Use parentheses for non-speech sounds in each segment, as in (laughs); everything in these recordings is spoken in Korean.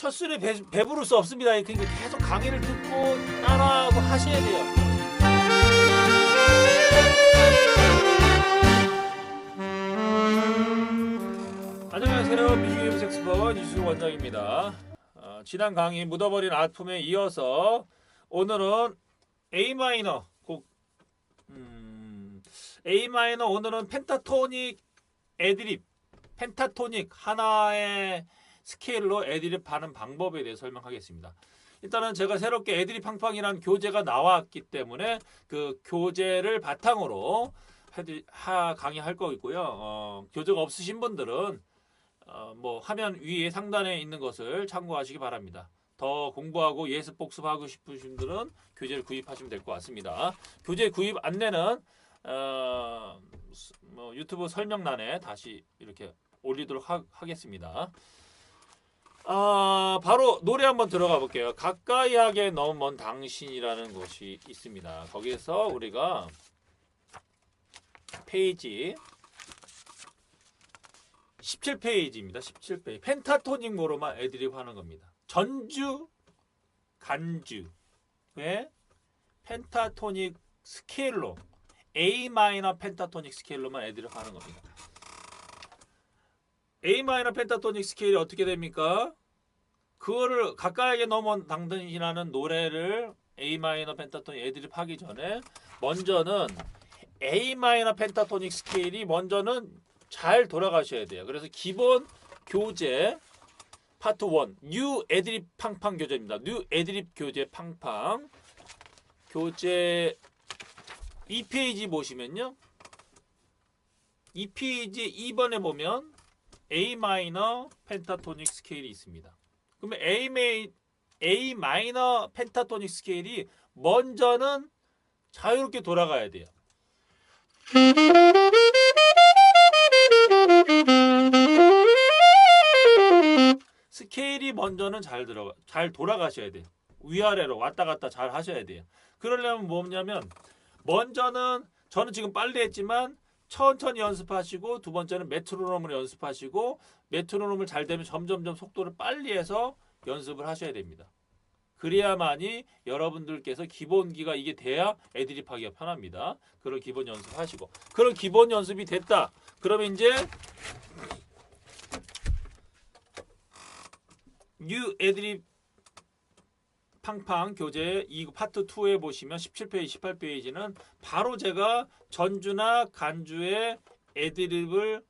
첫 술에 배, 배부를 수 없습니다. 그러니까 계속 강의를 듣고 따라하고 하셔야 돼요. 안녕하세요. 뮤직앱 섹스퍼원 이수종 원장입니다. 어, 지난 강의 묻어버린 아픔에 이어서 오늘은 A 마이너 곡 음, A 마이너 오늘은 펜타토닉 애드립 펜타토닉 하나의 스케일로 애드립 하는 방법에 대해 설명하겠습니다. 일단은 제가 새롭게 애드립 팡팡이란 교재가 나왔기 때문에 그 교재를 바탕으로 하 강의할 거고요. 어, 교재가 없으신 분들은 어, 뭐 화면 위에 상단에 있는 것을 참고하시기 바랍니다. 더 공부하고 예습 복습하고 싶으신 분들은 교재를 구입하시면 될 것 같습니다. 교재 구입 안내는 어, 스- 뭐 유튜브 설명란에 다시 이렇게 올리도록 하, 하겠습니다. 아, 바로 노래 한번 들어가 볼게요. 가까이 하게 너무 먼 당신이라는 곳이 있습니다. 거기에서 우리가 페이지 17페이지입니다. 17페이지. 펜타토닉 모로만 애드립 하는 겁니다. 전주 간주의 펜타토닉 스케일로 A 마이너 펜타토닉 스케일로만 애드립 하는 겁니다. A 마이너 펜타토닉 스케일이 어떻게 됩니까? 그거를 가까이게 넘어 당신이라는 노래를 A 마이너 펜타토닉 애드립 하기 전에 먼저는 A 마이너 펜타토닉 스케일이 먼저는 잘 돌아가셔야 돼요. 그래서 기본 교재 파트 1 뉴 애드립 팡팡 교재입니다. 뉴 애드립 교재 팡팡 교재 2페이지 보시면요. 2페이지 2번에 보면 A 마이너 펜타토닉 스케일이 있습니다. 그러면 A 마이너 펜타토닉 스케일이 먼저는 자유롭게 돌아가야 돼요. 스케일이 먼저는 잘 들어가 잘 돌아가셔야 돼요. 위아래로 왔다 갔다 잘 하셔야 돼요. 그러려면 뭐냐면 먼저는 저는 지금 빨리 했지만 천천히 연습하시고 두 번째는 메트로놈을 연습하시고 메트로놈을 잘 되면 점점점 속도를 빨리 해서 연습을 하셔야 됩니다. 그래야만이 여러분들께서 기본기가 이게 돼야 애드립하기가 편합니다. 그런 기본 연습하시고 그런 기본 연습이 됐다. 그러면 이제 뉴 애드립 팡팡 교재 이 파트 2에 보시면 17페이지, 18페이지는 바로 제가 전주나 간주의 애드립을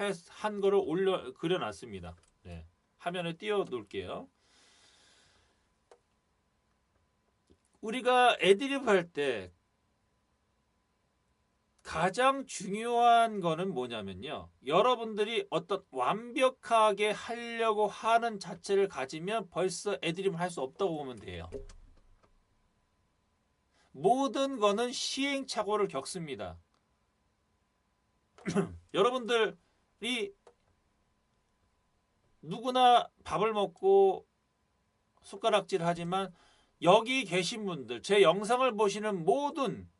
해- 한 거를 올려 그려놨습니다. 네. 화면에 띄워 놓을게요. 우리가 애드립 할 때 가장 중요한 거는 뭐냐면요. 여러분들이 어떤 완벽하게 하려고 하는 자체를 가지면 벌써 애드립을 할 수 없다고 보면 돼요. 모든 거는 시행착오를 겪습니다. (clears throat) 여러분들이 누구나 밥을 먹고 숟가락질 하지만 여기 계신 분들, 제 영상을 보시는 모든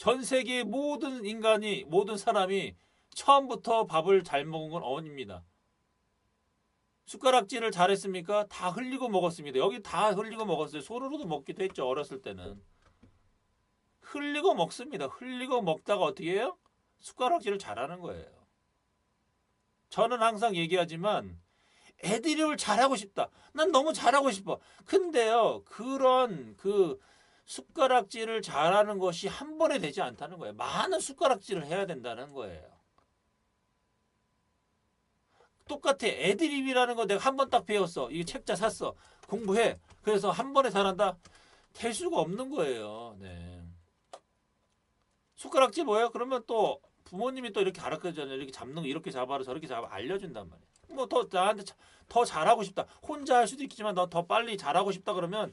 전 세계의 모든 인간이 모든 사람이 처음부터 밥을 잘 먹은 건 어머니입니다. 숟가락질을 잘했습니까? 다 흘리고 먹었습니다. 여기 다 흘리고 먹었어요. 손으로도 먹기도 했죠. 어렸을 때는. 흘리고 먹습니다. 흘리고 먹다가 어떻게 해요? 숟가락질을 잘하는 거예요. 저는 항상 얘기하지만 애드립을 잘하고 싶다. 난 너무 잘하고 싶어. 근데요, 그런 그 숟가락질을 잘하는 것이 한 번에 되지 않다는 거예요. 많은 숟가락질을 해야 된다는 거예요. 똑같아. 애드립이라는 거 내가 한 번 딱 배웠어. 이게 책자 샀어. 공부해. 그래서 한 번에 잘한다? 될 수가 없는 거예요. 네. 숟가락질 뭐예요? 그러면 또 부모님이 또 이렇게 가르쳐주잖아요. 이렇게 잡는 거 이렇게 잡아라 저렇게 잡아 알려준단 말이에요. 뭐 더 나한테 자- 더 잘하고 싶다. 혼자 할 수도 있겠지만 너 더 빨리 잘하고 싶다 그러면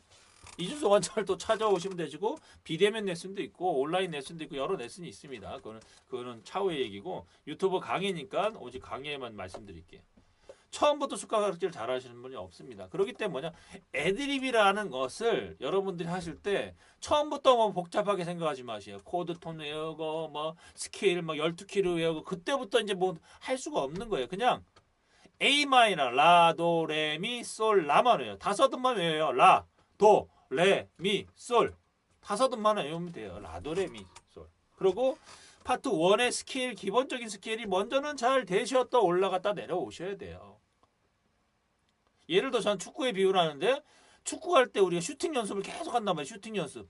이준석 원장을 또 찾아오시면 되시고 비대면 레슨도 있고 온라인 레슨도 있고 여러 레슨이 있습니다. 그거는 그거는 차후의 얘기고 유튜브 강의니까 오직 강의에만 말씀드릴게요. 처음부터 숟가락질 잘 하시는 분이 없습니다. 그렇기 때문에 애드립이라는 것을 여러분들이 하실 때 처음부터 뭐 복잡하게 생각하지 마세요. 코드 톤 외우고 뭐 스케일 막 12키를 외우고 그때부터 이제 뭐 할 수가 없는 거예요. 그냥 A 마이너 라 도레미 솔 라만 외요. 다섯 음만 외워요. 라, 도, 레, 미, 솔. 다섯 음만 외우면 돼요. 라도 레 미 솔. 그리고 파트 1의 스케일 기본적인 스케일이 먼저는 잘 되셨다 올라갔다 내려오셔야 돼요. 예를 들어 전 축구에 비유를 하는데 축구할 때 우리가 슈팅 연습을 계속 한단 말이에요. 슈팅 연습.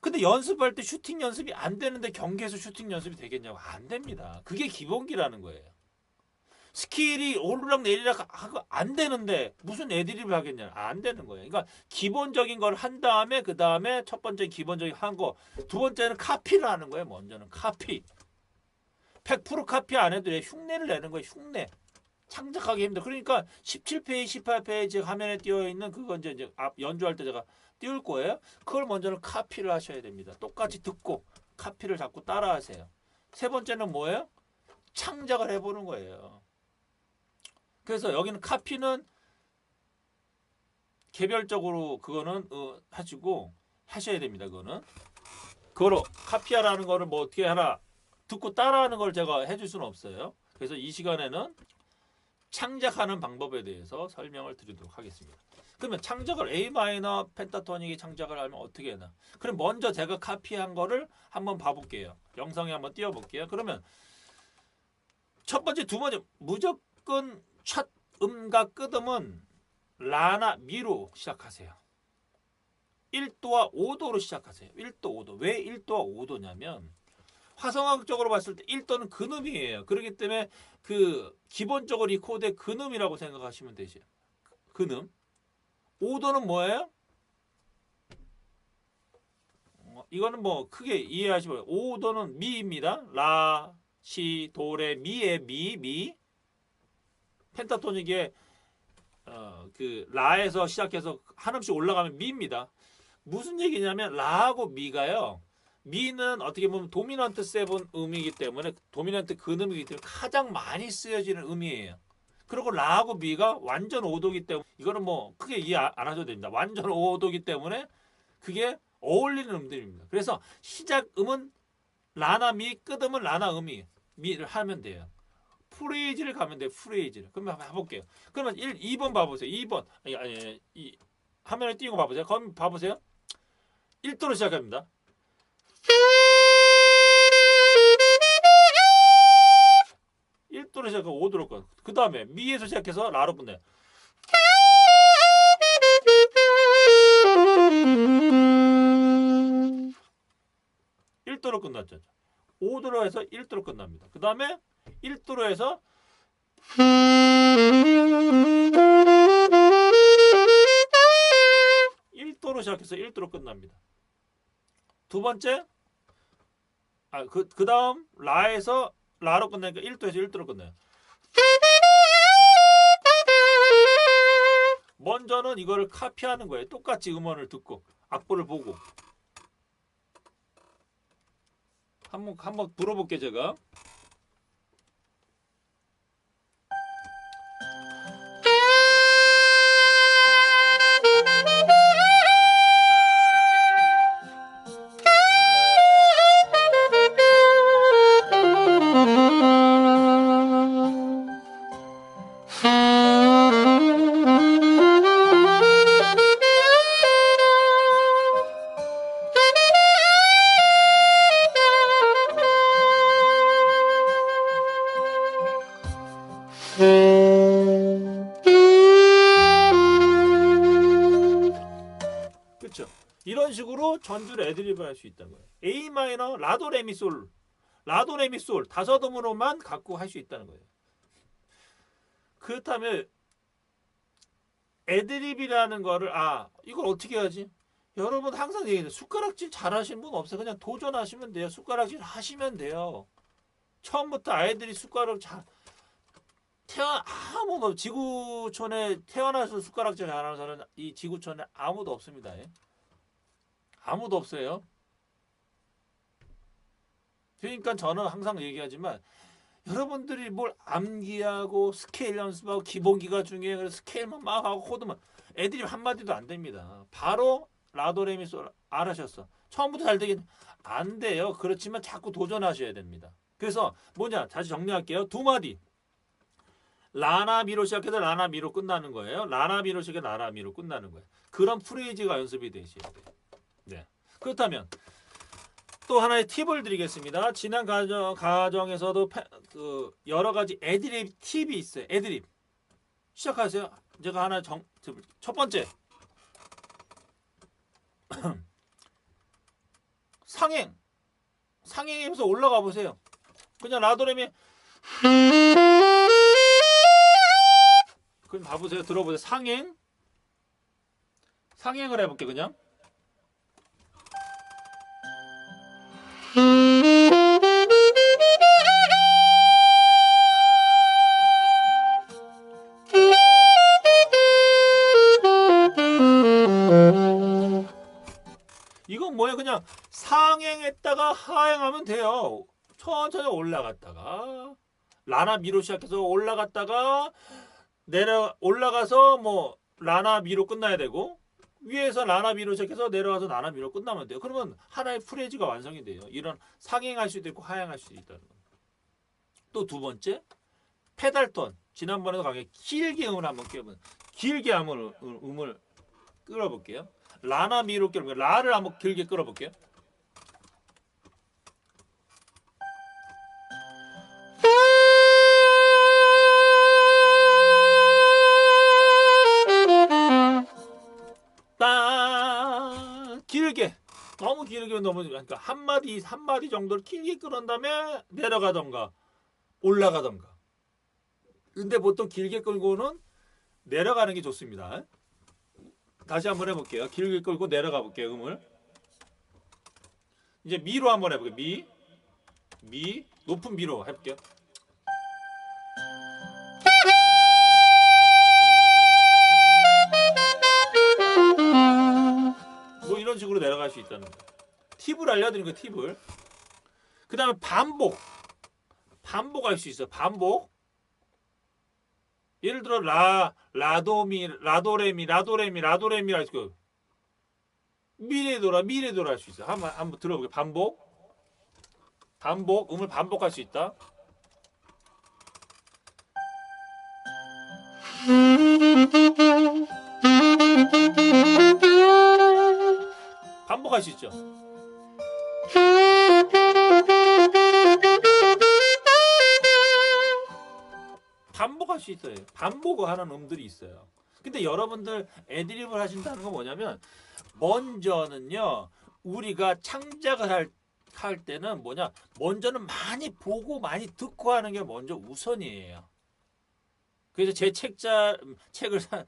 근데 연습할 때 슈팅 연습이 안 되는데 경기에서 슈팅 연습이 되겠냐고 안 됩니다. 그게 기본기라는 거예요. 스킬이 오르락 내리락 하고 안 되는데 무슨 애드립을 하겠냐 안 되는 거예요. 그러니까 기본적인 걸 한 다음에 그 다음에 첫 번째 기본적인 한 거, 두 번째는 카피를 하는 거예요. 먼저는 카피. 100% 카피 안 해도 돼. 흉내를 내는 거예요. 흉내. 창작하기 힘들어. 그러니까 17페이지, 18페이지 화면에 띄어 있는 그거 이제 이제 앞 연주할 때 제가 띄울 거예요. 그걸 먼저는 카피를 하셔야 됩니다. 똑같이 듣고 카피를 자꾸 따라하세요. 세 번째는 뭐예요? 창작을 해보는 거예요. 그래서 여기는 카피는 개별적으로 그거는 어, 하시고 하셔야 됩니다. 그거는 그거로 카피하라는 거를 뭐 어떻게 하라 듣고 따라하는 걸 제가 해줄 수는 없어요. 그래서 이 시간에는 창작하는 방법에 대해서 설명을 드리도록 하겠습니다. 그러면 창작을 A 마이너 펜타토닉이 창작을 하면 어떻게 하나? 그럼 먼저 제가 카피한 거를 한번 봐볼게요. 영상에 한번 띄워볼게요. 그러면 첫 번째, 두 번째 무조건 첫 음과 끝음은 라나 미로 시작하세요. 1도와 5도로 시작하세요. 1도, 5도. 왜 1도와 5도냐면 화성학적으로 봤을 때 1도는 근음이에요. 그렇기 때문에 그 기본적으로 이 코드의 근음이라고 생각하시면 되죠. 근음. 5도는 뭐예요? 어, 이거는 뭐 크게 이해하시면 5도는 미입니다. 라, 시, 도, 레, 미의 미, 미. 펜타토닉의 어, 그 라에서 시작해서 한음씩 올라가면 미입니다. 무슨 얘기냐면 라하고 미가요. 미는 어떻게 보면 도미넌트 세븐 음이기 때문에 도미넌트 근음이기 때문에 가장 많이 쓰여지는 음이에요. 그리고 라하고 미가 완전 5도기 때문에 이거는 뭐 크게 이해 안 하셔도 됩니다. 완전 5도기 때문에 그게 어울리는 음들입니다. 그래서 시작 음은 라나 미, 끝음은 라나 음이 미를 하면 돼요. 프레이즈를 가면 돼요. 프레이즈를. 그러면 한번 해볼게요. 그러면 1, 2번 봐보세요. 2번. 아니, 아니, 이 화면에 띄고 봐보세요. 그럼 봐보세요. 1도로 시작합니다. 일도로 시작하고 5도로 건. 그 다음에 미에서 시작해서 라로 끝내. 일도로 끝났죠. 5도로 해서 1도로 끝납니다. 그 다음에 1도로 해서 일도로 시작해서 1도로 끝납니다. 두 번째 아, 그, 그 다음 라에서 라로 끝나니까 1도에서 1도로 끝나요. 먼저는 이거를 카피하는 거예요. 똑같이 음원을 듣고 악보를 보고 한번 한번 불어볼게 제가. 전주를 애드립을 할수 있다는 거예요. A 마이너 라도 레미 솔 라도 레미 솔 다섯 음으로만 갖고 할 수 있다는 거예요. 그렇다면 애드립이라는 거를 아 이걸 어떻게 하지? 여러분 항상 얘기해요. 숟가락질 잘하시는 분 없어요. 그냥 도전하시면 돼요. 숟가락질 하시면 돼요. 처음부터 아이들이 숟가락 잘 태어 아무도 없- 지구촌에 태어나서 숟가락질 잘하는 사람은 이 지구촌에 아무도 없습니다. 예. 아무도 없어요. 그러니까 저는 항상 얘기하지만 여러분들이 뭘 암기하고 스케일 연습하고 기본기가 중요해. 스케일만 막 하고 코드만 애들이 한마디도 안 됩니다. 바로 라도레미솔 알아셨어. 처음부터 잘 되긴 안 돼요. 그렇지만 자꾸 도전하셔야 됩니다. 그래서 뭐냐? 다시 정리할게요. 두 마디. 라나미로 시작해서 라나미로 끝나는 거예요. 라나미로 시작해서 라나미로 끝나는 거예요. 그런 프레이즈가 연습이 되셔야 돼요. 네. 그렇다면 또 하나의 팁을 드리겠습니다. 지난 가정, 가정에서도 패- 그 여러 가지 애드립 팁이 있어요. 애드립 시작하세요. 제가 하나 정, 첫 번째 (clears throat) 상행 상행에서 올라가 보세요. 그냥 라도레미 그럼 봐보세요. 들어보세요. 상행 상행을 해볼게 그냥. 올라갔다가 라나 미로 시작해서 올라갔다가 내려 올라가서 뭐 라나 미로 끝나야 되고 위에서 라나 미로 시작해서 내려가서 라나 미로 끝나면 돼요. 그러면 하나의 프레즈가 완성이 돼요. 이런 상행할 수도 있고 하행할 수도 있다는 거. 또 두 번째 페달톤 지난번에도 강의 길게 음을 한번 깨보면 길게 음을 음을 끌어볼게요. 라나 미로 끌어 라를 한번 길게 끌어볼게요. 길게 너무 그러니까 한 마디 한 마디 정도를 길게 끌은 다음에 내려가던가 올라가던가. 근데 보통 길게 끌고는 내려가는 게 좋습니다. 다시 한번 해볼게요. 길게 끌고 내려가 볼게요. 음을 이제 미로 한번 해볼게요. 미, 미 높은 미로 해볼게요. 뭐 이런 식으로 내려갈 수 있다는 거. 팁을 알려드린 거 팁을. 그 다음에 반복. 반복할 수 있어. 반복. 예를 들어 라 라도미 라도레미 라도레미 라도레미 할 거. 미래도라 미래도라 할 수 있어. 한번 한번 들어보게. 반복. 반복 음을 반복할 수 있다. 반복할 수 있죠. 있어요. 반복을 하는 음들이 있어요. 근데 여러분들 애드립을 하신다는 건 뭐냐면 먼저는요 우리가 창작을 할, 할 때는 뭐냐 먼저는 많이 보고 많이 듣고 하는 게 먼저 우선이에요. 그래서 제 책자 책을 사,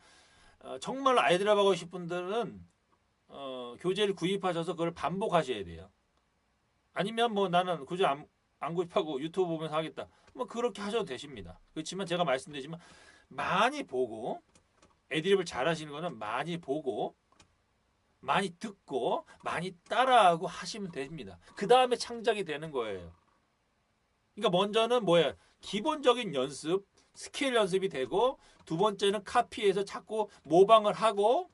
어, 정말로 아이드립 하고 싶은 분들은 어, 교재를 구입하셔서 그걸 반복하셔야 돼요. 아니면 뭐 나는 굳이 안, 안 구입하고 유튜브 보면서 하겠다. 뭐 그렇게 하셔도 되십니다. 그렇지만 제가 말씀드리지만 많이 보고 애드립을 잘 하시는 거는 많이 보고 많이 듣고 많이 따라하고 하시면 됩니다. 그 다음에 창작이 되는 거예요. 그러니까 먼저는 뭐야 기본적인 연습, 스케일 연습이 되고 두 번째는 카피해서 자꾸 모방을 하고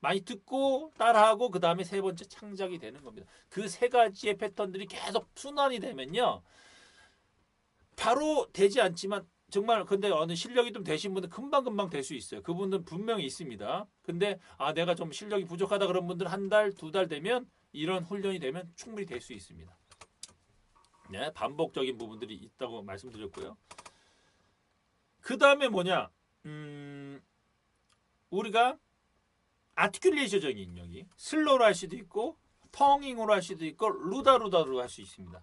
많이 듣고 따라하고 그 다음에 세 번째 창작이 되는 겁니다. 그 세 가지의 패턴들이 계속 순환이 되면요. 바로 되지 않지만 정말 근데 어느 실력이 좀 되신 분은 금방 금방 될 수 있어요. 그분은 분명히 있습니다. 근데 아 내가 좀 실력이 부족하다 그런 분들 한 달, 두 달 되면 이런 훈련이 되면 충분히 될 수 있습니다. 네, 반복적인 부분들이 있다고 말씀드렸고요. 그 다음에 뭐냐? 음, 우리가 아티큘레이션적인 능력이 슬로우로 할 수도 있고 텅잉으로 할 수도 있고 루다루다로 할 수 있습니다.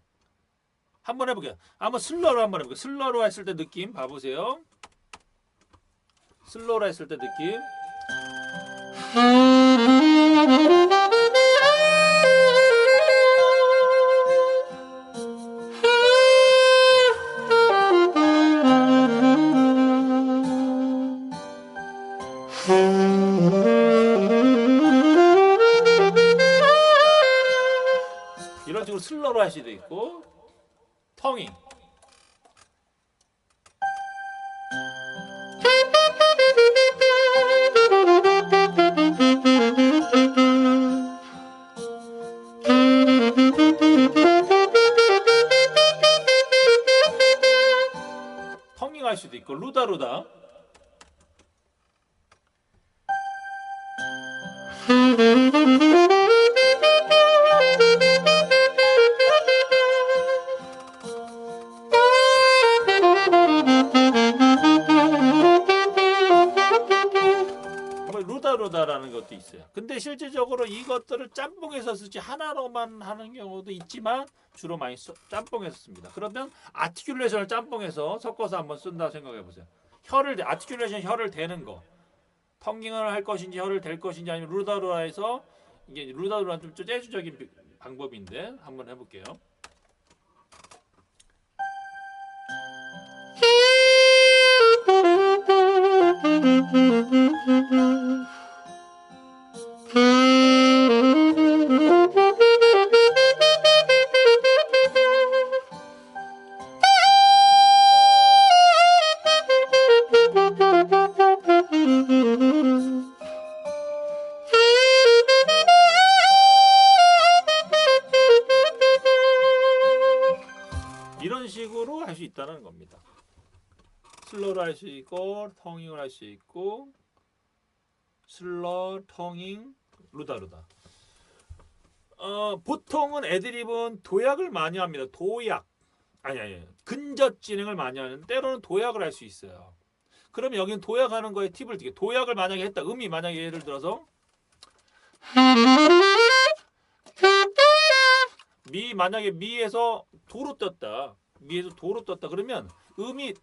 한번 해볼게요. 한번 슬로우로 한번 해볼게요. 슬로우로 했을 때 느낌 봐보세요. 슬로우로 했을 때 느낌. 있고 텅잉. 텅잉 할 수도 있고 루다루다. 뭐 루다 루다라는 것도 있어요. 근데 실질적으로 이것들을 짬뽕해서 쓰지 하나로만 하는 경우도 있지만 주로 많이 써, 짬뽕해서 씁니다. 그러면 아티큘레이션을 짬뽕해서 섞어서 한번 쓴다 생각해 보세요. 혀를 대- 아티큘레이션 혀를 대는 거. 텅깅을 할 것인지 혀를 댈 것인지 아니면 루다루다에서 이게 루다루다는 좀 재주적인 비- 방법인데 한번 해 볼게요. (laughs) 할 수 있고 텅잉을 할 수 있고 슬러 텅잉 루다 루다. 어, 보통은 애드립은 도약을 많이 합니다. 도약 아니 아니 근접 진행을 많이 하는 때로는 도약을 할 수 있어요. 그러면 여기는 도약하는 거에 팁을 드게 도약을 만약에 했다 음이 만약에 예를 들어서 미 만약에 미에서 도로 떴다 미에서 도로 떴다 그러면 음이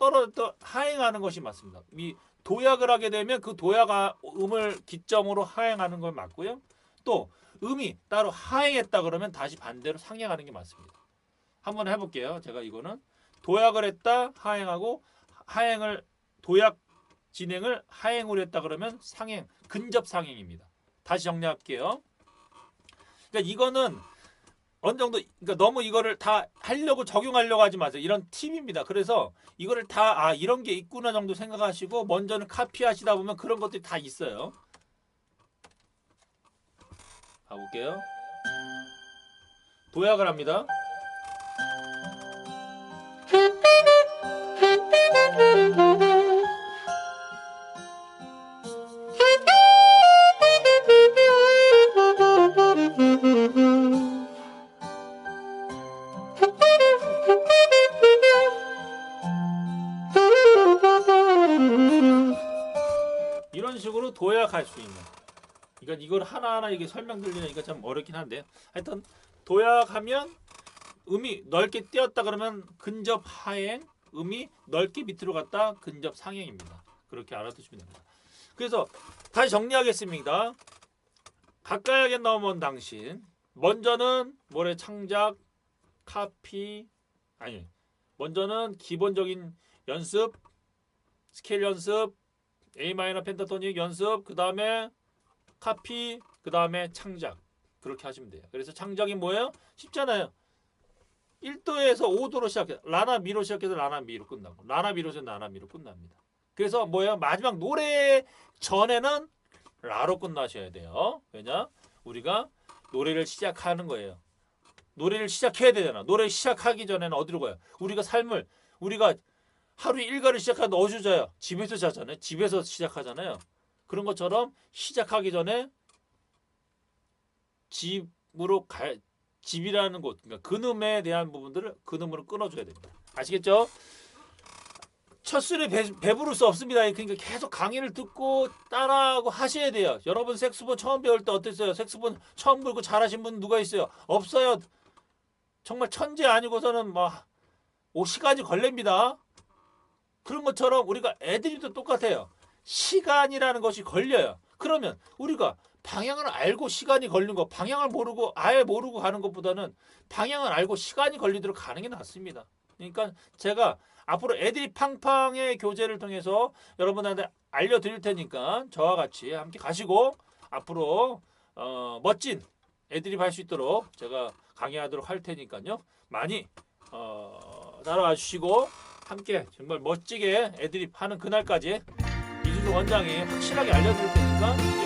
떨어졌다 하행하는 것이 맞습니다. 미 도약을 하게 되면 그 도약 아- 음을 기점으로 하행하는 걸 맞고요. 또 음이 따로 하행했다 그러면 다시 반대로 상행하는 게 맞습니다. 한번 해볼게요. 제가 이거는. 도약을 했다 하행하고 하행을 도약 진행을 하행으로 했다 그러면 상행 근접 상행입니다. 다시 정리할게요. 그러니까 이거는 어느 정도 그러니까 너무 이거를 다 하려고 적용하려고 하지 마세요. 이런 팁입니다. 그래서 이거를 다 아 이런 게 있구나 정도 생각하시고 먼저는 카피하시다 보면 그런 것들이 다 있어요. 가볼게요. 도약을 합니다. (laughs) 수 있는. 그러니까 이걸 하나하나 이게 설명 들리니까 참 어렵긴 한데 하여튼 도약하면 음이 넓게 띄었다 그러면 근접 하행, 음이 넓게 밑으로 갔다 근접 상행입니다. 그렇게 알아두시면 됩니다. 그래서 다시 정리하겠습니다. 가까이하게 넘은 당신 먼저는 모래 창작, 카피 아니 먼저는 기본적인 연습, 스케일 연습, A 마이너 펜타토닉 연습, 그 다음에 카피, 그 다음에 창작 그렇게 하시면 돼요. 그래서 창작이 뭐예요? 쉽잖아요. 1도에서 5도로 시작해 라나 미로 시작해서 라나 미로 끝나고 라나 미로에서 라나 미로 끝납니다. 그래서 뭐예요? 마지막 노래 전에는 라로 끝나셔야 돼요. 왜냐? 우리가 노래를 시작하는 거예요. 노래를 시작해야 되잖아. 노래 시작하기 전에는 어디로 가요? 우리가 삶을 우리가 하루 일과를 시작하는데 어디서 자요? 집에서 자잖아요. 집에서 시작하잖아요. 그런 것처럼 시작하기 전에 집으로 갈 집이라는 곳, 그러니까 근음에 대한 부분들을 근음으로 끊어줘야 됩니다. 아시겠죠? 첫 술에 배, 배부를 수 없습니다. 그러니까 계속 강의를 듣고 따라하고 하셔야 돼요. 여러분 색스폰 처음 배울 때 어땠어요? 색스폰 처음 불고 잘하신 분 누가 있어요? 없어요. 정말 천재 아니고서는 뭐 오, 시간이 걸립니다. 그런 것처럼 우리가 애들이도 똑같아요. 시간이라는 것이 걸려요. 그러면 우리가 방향을 알고 시간이 걸린 거, 방향을 모르고 아예 모르고 가는 것보다는 방향을 알고 시간이 걸리도록 가는 게 낫습니다. 그러니까 제가 앞으로 애들이 팡팡의 교재를 통해서 여러분한테 알려드릴 테니까 저와 같이 함께 가시고 앞으로 어, 멋진 애들이 할 수 있도록 제가 강의하도록 할 테니까요. 많이 어, 따라와 주시고 함께 정말 멋지게 애들이 하는 그날까지 이준석 원장이 확실하게 알려드릴 테니까